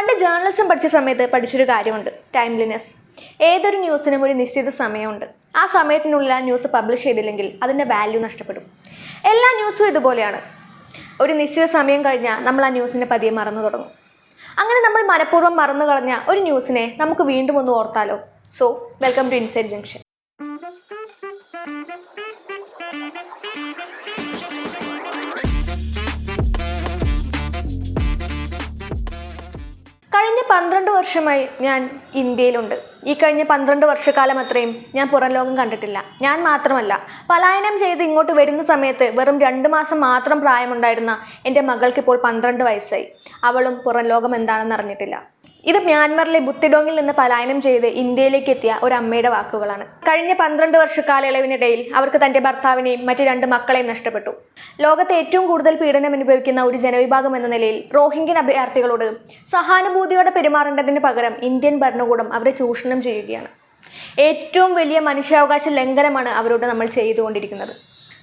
പണ്ട് ജേർണലിസം പഠിച്ച സമയത്ത് പഠിച്ചൊരു കാര്യമുണ്ട് ടൈംലിനെസ് ഏതൊരു ന്യൂസിനും ഒരു നിശ്ചിത സമയമുണ്ട്. ആ സമയത്തിനുള്ളിൽ ആ ന്യൂസ് പബ്ലിഷ് ചെയ്തില്ലെങ്കിൽ അതിന്റെ വാല്യൂ നഷ്ടപ്പെടും. എല്ലാ ന്യൂസും ഇതുപോലെയാണ്. ഒരു നിശ്ചിത സമയം കഴിഞ്ഞാൽ നമ്മൾ ആ ന്യൂസിനെ പതിയെ മറന്നു തുടങ്ങും. അങ്ങനെ നമ്മൾ മനഃപൂർവം മറന്നു കളഞ്ഞ ഒരു ന്യൂസിനെ നമുക്ക് വീണ്ടും ഒന്ന് ഓർത്താലോ? So welcome to inside junction പന്ത്രണ്ട് വർഷമായി ഞാൻ ഇന്ത്യയിലുണ്ട്. ഈ കഴിഞ്ഞ പന്ത്രണ്ട് വർഷക്കാലം അത്രയും ഞാൻ പുറം ലോകം കണ്ടിട്ടില്ല. ഞാൻ മാത്രമല്ല പലായനം ചെയ്ത് ഇങ്ങോട്ട് വരുന്ന സമയത്ത് വെറും രണ്ട് മാസം മാത്രം പ്രായമുണ്ടായിരുന്ന എന്റെ മകൾക്ക് ഇപ്പോൾ പന്ത്രണ്ട് വയസ്സായി. അവളും പുറം ലോകം എന്താണെന്ന് അറിഞ്ഞിട്ടില്ല. ഇത് മ്യാൻമറിലെ ബുത്തിഡോങ്ങിൽ നിന്ന് പലായനം ചെയ്ത് ഇന്ത്യയിലേക്ക് എത്തിയ ഒരു അമ്മയുടെ വാക്കുകളാണ്. കഴിഞ്ഞ പന്ത്രണ്ട് വർഷ കാലയളവിനിടയിൽ അവർക്ക് തന്റെ ഭർത്താവിനെയും മറ്റു രണ്ട് മക്കളെയും നഷ്ടപ്പെട്ടു. ലോകത്തെ ഏറ്റവും കൂടുതൽ പീഡനം അനുഭവിക്കുന്ന ഒരു ജനവിഭാഗം എന്ന നിലയിൽ റോഹിംഗ്യൻ അഭയാർത്ഥികളോട് സഹാനുഭൂതിയോടെ പെരുമാറേണ്ടതിന് പകരം ഇന്ത്യൻ ഭരണകൂടം അവരെ ചൂഷണം ചെയ്യുകയാണ്. ഏറ്റവും വലിയ മനുഷ്യാവകാശ ലംഘനമാണ് അവരോട് നമ്മൾ ചെയ്തുകൊണ്ടിരിക്കുന്നത്.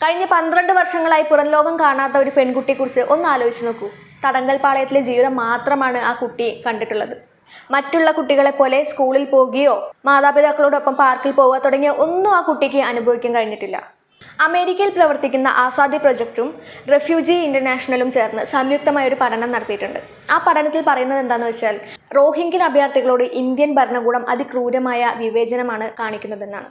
കഴിഞ്ഞ പന്ത്രണ്ട് വർഷങ്ങളായി പുറം ലോകം കാണാത്ത ഒരു പെൺകുട്ടിയെക്കുറിച്ച് ഒന്ന് ആലോചിച്ച് നോക്കൂ. തടങ്കൽ പാളയത്തിലെ ജീവിതം മാത്രമാണ് ആ കുട്ടി കണ്ടിട്ടുള്ളത്. മറ്റുള്ള കുട്ടികളെ പോലെ സ്കൂളിൽ പോകുകയോ മാതാപിതാക്കളോടൊപ്പം പാർക്കിൽ പോവുക തുടങ്ങിയ ഒന്നും ആ കുട്ടിക്ക് അനുഭവിക്കാൻ കഴിഞ്ഞിട്ടില്ല. അമേരിക്കയിൽ പ്രവർത്തിക്കുന്ന ആസാദി പ്രൊജക്റ്റും റെഫ്യൂജി ഇന്റർനാഷണലും ചേർന്ന് സംയുക്തമായ ഒരു പഠനം നടത്തിയിട്ടുണ്ട്. ആ പഠനത്തിൽ പറയുന്നത് എന്താണെന്ന് വെച്ചാൽ റോഹിംഗ്യൻ അഭയാർത്ഥികളോട് ഇന്ത്യൻ ഭരണകൂടം അതിക്രൂരമായ വിവേചനമാണ് കാണിക്കുന്നതെന്നാണ്.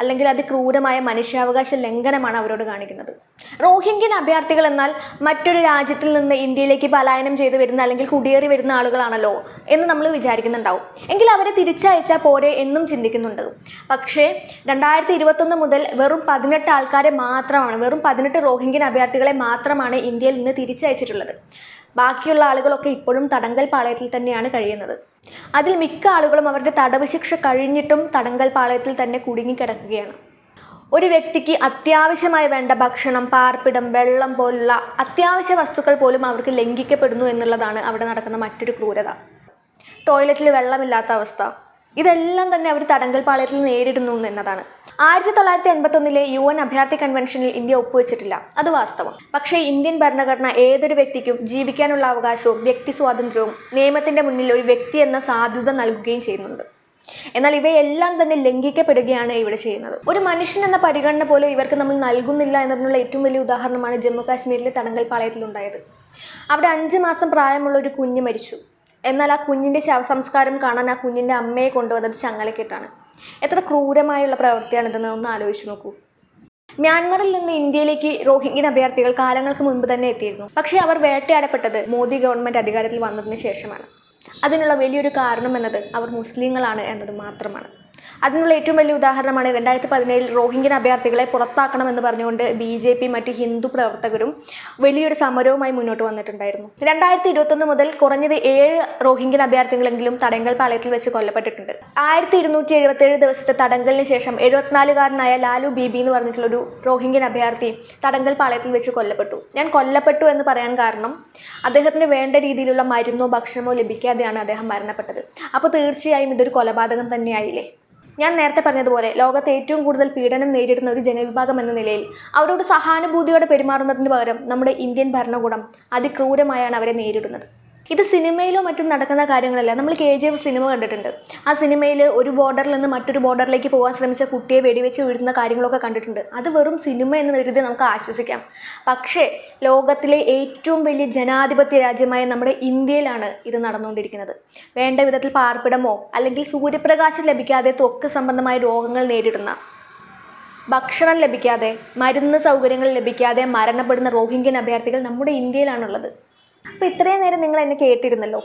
അല്ലെങ്കിൽ അത് അതിക്രൂരമായ മനുഷ്യാവകാശ ലംഘനമാണ് അവരോട് കാണിക്കുന്നത്. റോഹിംഗ്യൻ അഭയാർത്ഥികൾ എന്നാൽ മറ്റൊരു രാജ്യത്തിൽ നിന്ന് ഇന്ത്യയിലേക്ക് പലായനം ചെയ്തു വരുന്ന അല്ലെങ്കിൽ കുടിയേറി വരുന്ന ആളുകളാണല്ലോ എന്ന് നമ്മൾ വിചാരിക്കുന്നുണ്ടാവും. എങ്കിൽ അവരെ തിരിച്ചയച്ചാൽ പോരെ എന്നും ചിന്തിക്കുന്നുണ്ട്. പക്ഷേ രണ്ടായിരത്തി ഇരുപത്തൊന്ന് മുതൽ വെറും പതിനെട്ട് ആൾക്കാരെ മാത്രമാണ് വെറും പതിനെട്ട് റോഹിംഗ്യൻ അഭയാർത്ഥികളെ മാത്രമാണ് ഇന്ത്യയിൽ നിന്ന് തിരിച്ചയച്ചിട്ടുള്ളത്. ബാക്കിയുള്ള ആളുകളൊക്കെ ഇപ്പോഴും തടങ്കൽ പാളയത്തിൽ തന്നെയാണ് കഴിയുന്നത്. അതിൽ മിക്ക ആളുകളും അവരുടെ തടവ് ശിക്ഷ കഴിഞ്ഞിട്ടും തടങ്കൽ പാളയത്തിൽ തന്നെ കുടുങ്ങിക്കിടക്കുകയാണ്. ഒരു വ്യക്തിക്ക് അത്യാവശ്യമായി വേണ്ട ഭക്ഷണം പാർപ്പിടം വെള്ളം പോലുള്ള അത്യാവശ്യ വസ്തുക്കൾ പോലും അവർക്ക് ലംഘിക്കപ്പെടുന്നു എന്നുള്ളതാണ് അവിടെ നടക്കുന്ന മറ്റൊരു ക്രൂരത. ടോയ്ലറ്റിൽ വെള്ളമില്ലാത്ത അവസ്ഥ. ഇതെല്ലാം തന്നെ അവർ തടങ്കൽ പാളയത്തിൽ നേരിടുന്നു എന്നതാണ്. ആയിരത്തി തൊള്ളായിരത്തി എൺപത്തൊന്നിലെ യു എൻ അഭയാർത്ഥി കൺവെൻഷനിൽ ഇന്ത്യ ഒപ്പുവെച്ചിട്ടില്ല. അത് വാസ്തവം. പക്ഷേ ഇന്ത്യൻ ഭരണഘടന ഏതൊരു വ്യക്തിക്കും ജീവിക്കാനുള്ള അവകാശവും വ്യക്തി സ്വാതന്ത്ര്യവും നിയമത്തിന്റെ മുന്നിൽ ഒരു വ്യക്തി എന്ന സാധ്യത നൽകുകയും ചെയ്യുന്നുണ്ട്. എന്നാൽ ഇവയെല്ലാം തന്നെ ലംഘിക്കപ്പെടുകയാണ് ഇവിടെ ചെയ്യുന്നത്. ഒരു മനുഷ്യൻ എന്ന പരിഗണന പോലും ഇവർക്ക് നമ്മൾ നൽകുന്നില്ല എന്നതിനുള്ള ഏറ്റവും വലിയ ഉദാഹരണമാണ് ജമ്മു കാശ്മീരിലെ തടങ്കൽ പാളയത്തിലുണ്ടായത്. അവിടെ അഞ്ച് മാസം പ്രായമുള്ള ഒരു കുഞ്ഞ് മരിച്ചു. എന്നാൽ ആ കുഞ്ഞിന്റെ ശവസംസ്കാരം കാണാൻ ആ കുഞ്ഞിന്റെ അമ്മയെ കൊണ്ടുവന്നത് ചങ്ങലക്കെട്ടാണ്. എത്ര ക്രൂരമായുള്ള പ്രവൃത്തിയാണിതെന്ന് ഒന്ന് ആലോചിച്ച് നോക്കൂ. മ്യാൻമറിൽ നിന്ന് ഇന്ത്യയിലേക്ക് റോഹിംഗ്യൻ അഭയാർത്ഥികൾ കാലങ്ങൾക്ക് മുൻപ് തന്നെ എത്തിയിരുന്നു. പക്ഷേ അവർ വേട്ടയാടപ്പെട്ടത് മോദി ഗവൺമെന്റ് അധികാരത്തിൽ വന്നതിന് ശേഷമാണ്. അതിനുള്ള വലിയൊരു കാരണം എന്നത് അവർ മുസ്ലിങ്ങളാണ് എന്നത് മാത്രമാണ് അതിനുള്ള ഏറ്റവും വലിയ ഉദാഹരണമാണ് രണ്ടായിരത്തി പതിനേഴിൽ റോഹിംഗ്യൻ അഭയാർത്ഥികളെ പുറത്താക്കണമെന്ന് പറഞ്ഞുകൊണ്ട് ബി ജെ പി മറ്റ് ഹിന്ദു പ്രവർത്തകരും വലിയൊരു സമരവുമായി മുന്നോട്ട് വന്നിട്ടുണ്ടായിരുന്നു. രണ്ടായിരത്തി ഇരുപത്തൊന്ന് മുതൽ കുറഞ്ഞത് ഏഴ് റോഹിംഗ്യൻ അഭയാർത്ഥികളെങ്കിലും തടങ്കൽ പാളയത്തിൽ വെച്ച് കൊല്ലപ്പെട്ടിട്ടുണ്ട്. ആയിരത്തി ഇരുന്നൂറ്റി എഴുപത്തേഴ് ദിവസത്തെ തടങ്കലിന് ശേഷം എഴുപത്തിനാലുകാരനായ ലാലു ബീബി എന്ന് പറഞ്ഞിട്ടുള്ള ഒരു റോഹിംഗ്യൻ അഭയാർത്ഥി തടങ്കൽ പാളയത്തിൽ വെച്ച് കൊല്ലപ്പെട്ടു. ഞാൻ കൊല്ലപ്പെട്ടു എന്ന് പറയാൻ കാരണം അദ്ദേഹത്തിന് വേണ്ട രീതിയിലുള്ള മരുന്നോ ഭക്ഷണമോ ലഭിക്കാതെയാണ് അദ്ദേഹം മരണപ്പെട്ടത്. അപ്പോൾ തീർച്ചയായും ഇതൊരു കൊലപാതകം തന്നെയായില്ലേ? ഞാൻ നേരത്തെ പറഞ്ഞതുപോലെ ലോകത്തെ ഏറ്റവും കൂടുതൽ പീഡനം നേരിടുന്ന ഒരു ജനവിഭാഗം എന്ന നിലയിൽ അവരോട് സഹാനുഭൂതിയോടെ പെരുമാറുന്നതിന് പകരം നമ്മുടെ ഇന്ത്യൻ ഭരണകൂടം അതിക്രൂരമായാണ് അവരെ നേരിടുന്നത്. ഇത് സിനിമയിലോ മറ്റും നടക്കുന്ന കാര്യങ്ങളല്ല. നമ്മൾ കെ ജി എഫ് സിനിമ കണ്ടിട്ടുണ്ട്. ആ സിനിമയിൽ ഒരു ബോർഡറിൽ നിന്ന് മറ്റൊരു ബോർഡറിലേക്ക് പോകാൻ ശ്രമിച്ച കുട്ടിയെ വെടിവെച്ച് വീഴുന്ന കാര്യങ്ങളൊക്കെ കണ്ടിട്ടുണ്ട്. അത് വെറും സിനിമ എന്ന കരുതി നമുക്ക് ആശ്വസിക്കാം. പക്ഷേ ലോകത്തിലെ ഏറ്റവും വലിയ ജനാധിപത്യ രാജ്യമായ നമ്മുടെ ഇന്ത്യയിലാണ് ഇത് നടന്നുകൊണ്ടിരിക്കുന്നത്. വേണ്ട വിധത്തിൽ പാർപ്പിടമോ അല്ലെങ്കിൽ സൂര്യപ്രകാശം ലഭിക്കാതെ ത്വക്ക് സംബന്ധമായ രോഗങ്ങൾ നേരിടുന്ന ഭക്ഷണം ലഭിക്കാതെ മരുന്ന് സൗകര്യങ്ങൾ ലഭിക്കാതെ മരണപ്പെടുന്ന റോഹിംഗ്യൻ അഭയാർത്ഥികൾ നമ്മുടെ ഇന്ത്യയിലാണുള്ളത്. അപ്പോൾ ഇത്രയും നേരം നിങ്ങൾ എന്നെ കേട്ടിരുന്നല്ലോ.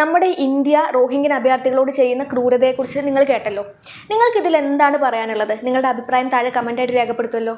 നമ്മുടെ ഇന്ത്യ റോഹിംഗ്യൻ അഭയാർത്ഥികളോട് ചെയ്യുന്ന ക്രൂരതയെക്കുറിച്ച് നിങ്ങൾ കേട്ടല്ലോ. നിങ്ങൾക്ക് ഇതിൽ എന്താണ് പറയാനുള്ളത്? നിങ്ങളുടെ അഭിപ്രായം താഴെ കമന്റായിട്ട് രേഖപ്പെടുത്തുമല്ലോ